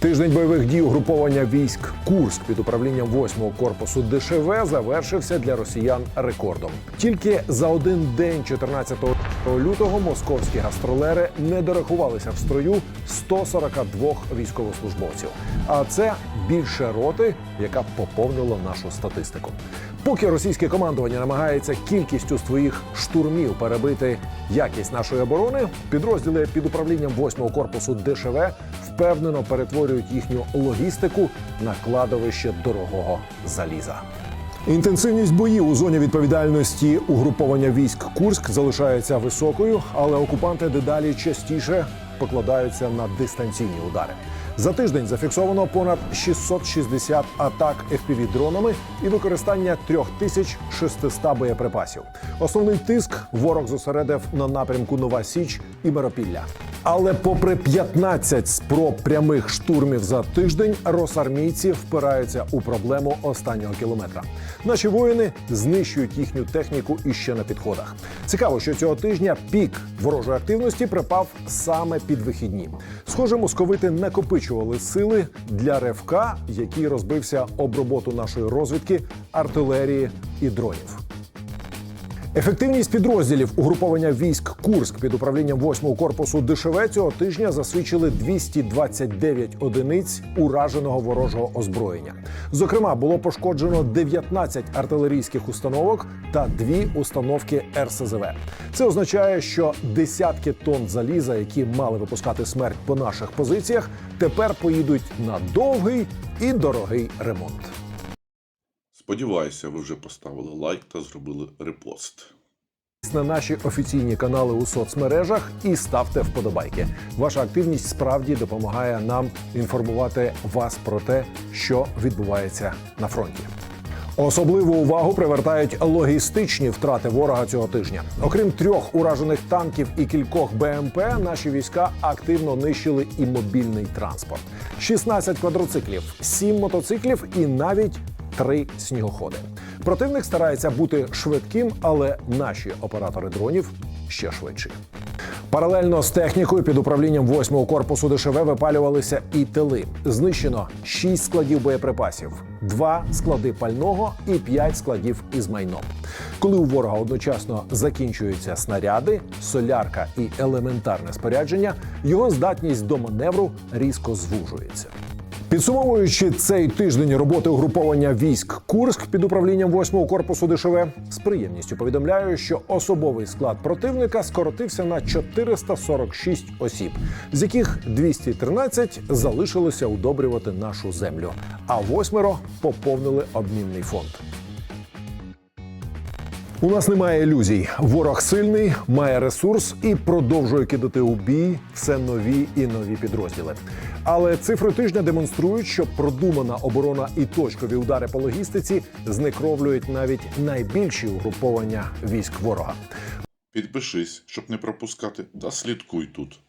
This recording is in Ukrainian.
Тиждень бойових дій угруповання військ Курськ під управлінням 8-го корпусу ДШВ завершився для росіян рекордом. Тільки за один день, 14 лютого, московські гастролери не дорахувалися в строю 142 військовослужбовців. А це більше роти, яка поповнила нашу статистику. Поки російське командування намагається кількістю своїх штурмів перебити якість нашої оборони, підрозділи під управлінням 8-го корпусу ДШВ впевнено перетворюють їхню логістику на кладовище дорогого заліза. Інтенсивність боїв у зоні відповідальності угруповання військ Курськ залишається високою, але окупанти дедалі частіше покладаються на дистанційні удари. За тиждень зафіксовано понад 660 атак fpv дронами і використання 3600 боєприпасів. Основний тиск ворог зосередив на напрямку Нова Січ і Миропілля. Але попри 15 спроб прямих штурмів за тиждень, росармійці впираються у проблему останнього кілометра. Наші воїни знищують їхню техніку іще на підходах. Цікаво, що цього тижня пік ворожої активності припав саме під вихідні. Схоже, московити накопичували сили для ревка, який розбився об роботу нашої розвідки, артилерії і дронів. Ефективність підрозділів угруповання військ Курськ під управлінням 8-го корпусу ДШВ цього тижня засвідчили 229 одиниць ураженого ворожого озброєння. Зокрема, було пошкоджено 19 артилерійських установок та дві установки РСЗВ. Це означає, що десятки тонн заліза, які мали випускати смерть по наших позиціях, тепер поїдуть на довгий і дорогий ремонт. Сподіваюся, ви вже поставили лайк та зробили репост. на наші офіційні канали у соцмережах і ставте вподобайки. Ваша активність справді допомагає нам інформувати вас про те, що відбувається на фронті. Особливу увагу привертають логістичні втрати ворога цього тижня. Окрім трьох уражених танків і кількох БМП, наші війська активно нищили і мобільний транспорт: 16 квадроциклів, 7 мотоциклів і навіть три снігоходи. Противник старається бути швидким, але наші оператори дронів ще швидші. Паралельно з технікою під управлінням 8-го корпусу ДШВ випалювалися і тили. Знищено 6 складів боєприпасів, 2 склади пального і 5 складів із майном. Коли у ворога одночасно закінчуються снаряди, солярка і елементарне спорядження, його здатність до маневру різко звужується. Підсумовуючи цей тиждень роботи угруповання військ Курськ під управлінням 8-го корпусу ДШВ, з приємністю повідомляю, що особовий склад противника скоротився на 446 осіб, з яких 213 залишилося удобрювати нашу землю, а восьмеро поповнили обмінний фонд. У нас немає ілюзій. Ворог сильний, має ресурс і продовжує кидати у бій все нові і нові підрозділи. Але цифри тижня демонструють, що продумана оборона і точкові удари по логістиці знекровлюють навіть найбільші угруповання військ ворога. Підпишись, щоб не пропускати, та слідкуй тут.